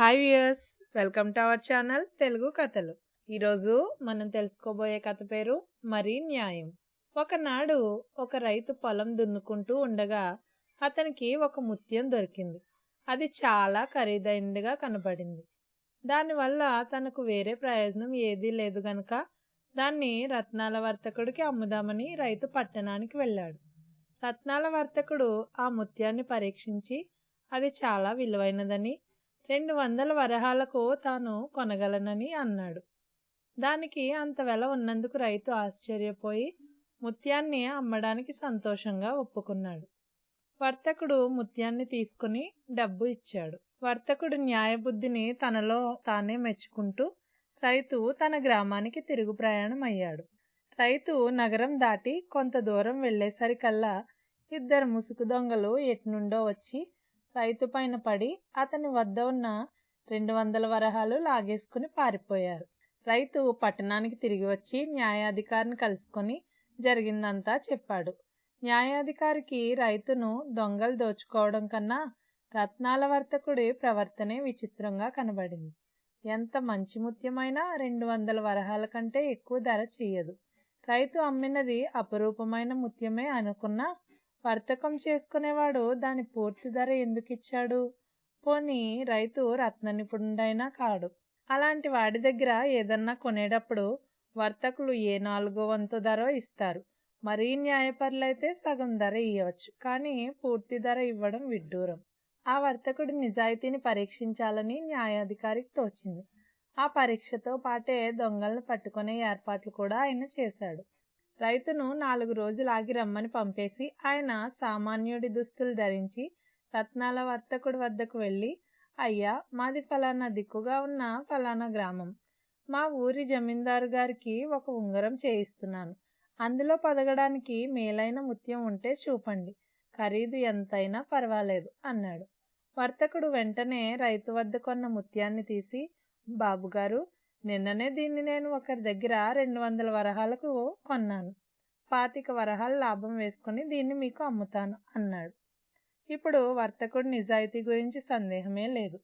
Hi viewers welcome to our channel Telugu కథలు ఈరోజు మనం తెలుసుకోబోయే కథ పేరు మరీ న్యాయం. ఒకనాడు ఒక రైతు పొలం దున్నుకుంటూ ఉండగా అతనికి ఒక ముత్యం దొరికింది. అది చాలా ఖరీదైనదిగా కనబడింది. దానివల్ల తనకు వేరే ప్రయోజనం ఏదీ లేదు గనక దాన్ని రత్నాల వర్తకుడికి అమ్ముదామని రైతు పట్టణానికి వెళ్ళాడు. రత్నాల వర్తకుడు ఆ ముత్యాన్ని పరీక్షించి అది చాలా విలువైనదని రెండు వందల వరహాలకు తాను కొనగలనని అన్నాడు. దానికి అంత వెల ఉన్నందుకు రైతు ఆశ్చర్యపోయి ముత్యాన్ని అమ్మడానికి సంతోషంగా ఒప్పుకున్నాడు. వర్తకుడు ముత్యాన్ని తీసుకుని డబ్బు ఇచ్చాడు. వర్తకుడు న్యాయబుద్ధిని తనలో తానే మెచ్చుకుంటూ రైతు తన గ్రామానికి తిరుగు ప్రయాణం అయ్యాడు రైతు నగరం దాటి కొంత దూరం వెళ్ళేసరికల్లా ఇద్దరు ముసుగు దొంగలు ఎట్నుండో వచ్చి రైతు పైన పడి అతని వద్ద ఉన్న రెండు వందల వరహాలు లాగేసుకుని పారిపోయారు. రైతు పట్టణానికి తిరిగి వచ్చి న్యాయాధికారిని కలుసుకొని జరిగిందంతా చెప్పాడు. న్యాయాధికారికి రైతును దొంగలు దోచుకోవడం కన్నా రత్నాల వర్తకుడి ప్రవర్తనే విచిత్రంగా కనబడింది. ఎంత మంచి ముత్యమైనా రెండు వందల వరహాల కంటే ఎక్కువ ధర చెయ్యదు. రైతు అమ్మినది అపరూపమైన ముత్యమే అనుకున్నా వర్తకం చేసుకునేవాడు దాని పూర్తి ధర ఎందుకు ఇచ్చాడు పోనీ రైతు రత్న నిపుణుడైనా కాడు. అలాంటి వాడి దగ్గర ఏదన్నా కొనేటప్పుడు వర్తకులు ఏ నాలుగో వంతు ధర ఇస్తారు. మరీ న్యాయపరులైతే సగం ధర ఇవ్వచ్చు కానీ పూర్తి ధర ఇవ్వడం విడ్డూరం. ఆ వర్తకుడి నిజాయితీని పరీక్షించాలని న్యాయాధికారికి తోచింది. ఆ పరీక్షతో పాటే దొంగలను పట్టుకునే ఏర్పాట్లు కూడా ఆయన చేశాడు. రైతును నాలుగు రోజులు ఆగి రమ్మని పంపేసి ఆయన సామాన్యుడి దుస్తులు ధరించి రత్నాల వర్తకుడి వద్దకు వెళ్ళి అయ్యా మాది ఫలానా దిక్కుగా ఉన్న ఫలానా గ్రామం. మా ఊరి జమీందారు గారికి ఒక ఉంగరం చేయిస్తున్నాను. అందులో పదగడానికి మేలైన ముత్యం ఉంటే చూపండి. ఖరీదు ఎంతైనా పర్వాలేదు అన్నాడు. వర్తకుడు వెంటనే రైతు వద్ద కొన్న ముత్యాన్ని తీసి బాబుగారు నిన్ననే దీన్ని నేను ఒకరి దగ్గర రెండు వందల వరహాలకు కొన్నాను. పాతిక వరహాలు లాభం వేసుకుని దీన్ని మీకు అమ్ముతాను అన్నాడు. ఇప్పుడు వర్తకుడు నిజాయితీ గురించి సందేహమే లేదు.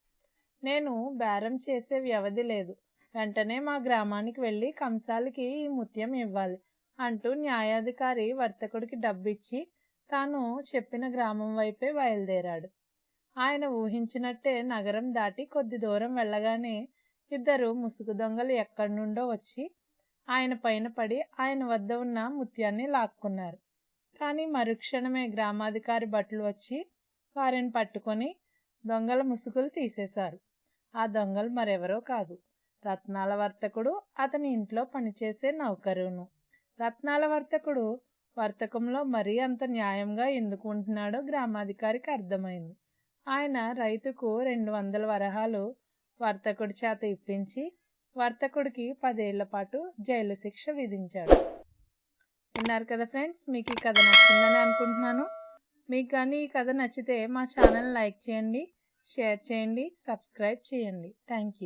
నేను బేరం చేసే వ్యవధి లేదు. వెంటనే మా గ్రామానికి వెళ్ళి కంసాలకి ఈ ముత్యం ఇవ్వాలి అంటూ న్యాయాధికారి వర్తకుడికి డబ్బిచ్చి తాను చెప్పిన గ్రామం వైపే బయలుదేరాడు. ఆయన ఊహించినట్టే నగరం దాటి కొద్ది దూరం వెళ్ళగానే ఇద్దరు ముసుగు దొంగలు ఎక్కడి నుండో వచ్చి ఆయన పైన పడి ఆయన వద్ద ఉన్న ముత్యాన్ని లాక్కున్నారు. కానీ మరుక్షణమే గ్రామాధికారి భటులు వచ్చి వారిని పట్టుకొని దొంగల ముసుగులు తీసేశారు. ఆ దొంగలు మరెవరో కాదు. రత్నాల వర్తకుడు అతని ఇంట్లో పనిచేసే నౌకరును. రత్నాల వర్తకుడు వర్తకంలో మరీ అంత న్యాయంగా ఎందుకు ఉంటున్నాడో గ్రామాధికారికి అర్థమైంది. ఆయన రైతుకు రెండు వందల వరహాలు వర్తకుడి చేత ఇప్పించి వర్తకుడికి పదేళ్ళ పాటు జైలు శిక్ష విధించాడు. విన్నారు కదా ఫ్రెండ్స్ మీకు ఈ కథ నచ్చిందని అనుకుంటున్నాను. మీకు కానీ ఈ కథ నచ్చితే మా ఛానల్ లైక్ చేయండి షేర్ చేయండి సబ్స్క్రైబ్ చేయండి. Thank you.